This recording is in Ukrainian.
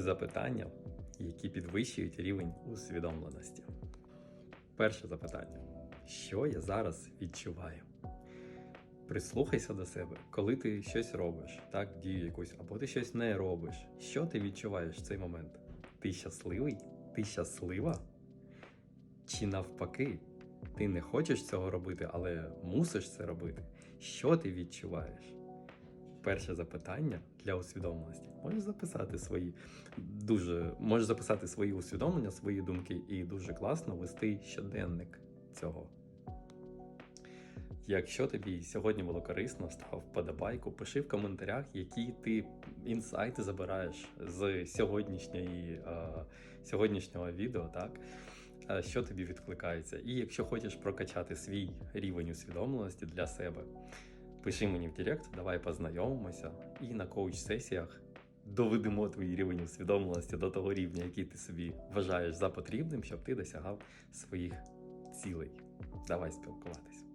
Запитання, які підвищують рівень усвідомленості. Перше запитання: що я зараз відчуваю? Прислухайся до себе, коли ти щось робиш, так, дію якусь, або ти щось не робиш. Що ти відчуваєш в цей момент? Ти щасливий? Ти щаслива? Чи навпаки, ти не хочеш цього робити, але мусиш це робити? Що ти відчуваєш? Перше запитання для усвідомленості. Можеш записати свої дуже можеш записати свої усвідомлення, свої думки, і дуже класно вести щоденник цього. Якщо тобі сьогодні було корисно, став вподобайку, пиши в коментарях, які ти інсайти забираєш з сьогоднішньої, е, сьогоднішнього відео, так? Е, Що тобі відкликається. І якщо хочеш прокачати свій рівень усвідомленості для себе, пиши мені в Директ, давай познайомимося і на коуч-сесіях доведемо твій рівень усвідомленості до того рівня, який ти собі вважаєш за потрібним, щоб ти досягав своїх цілей. Давай спілкуватись.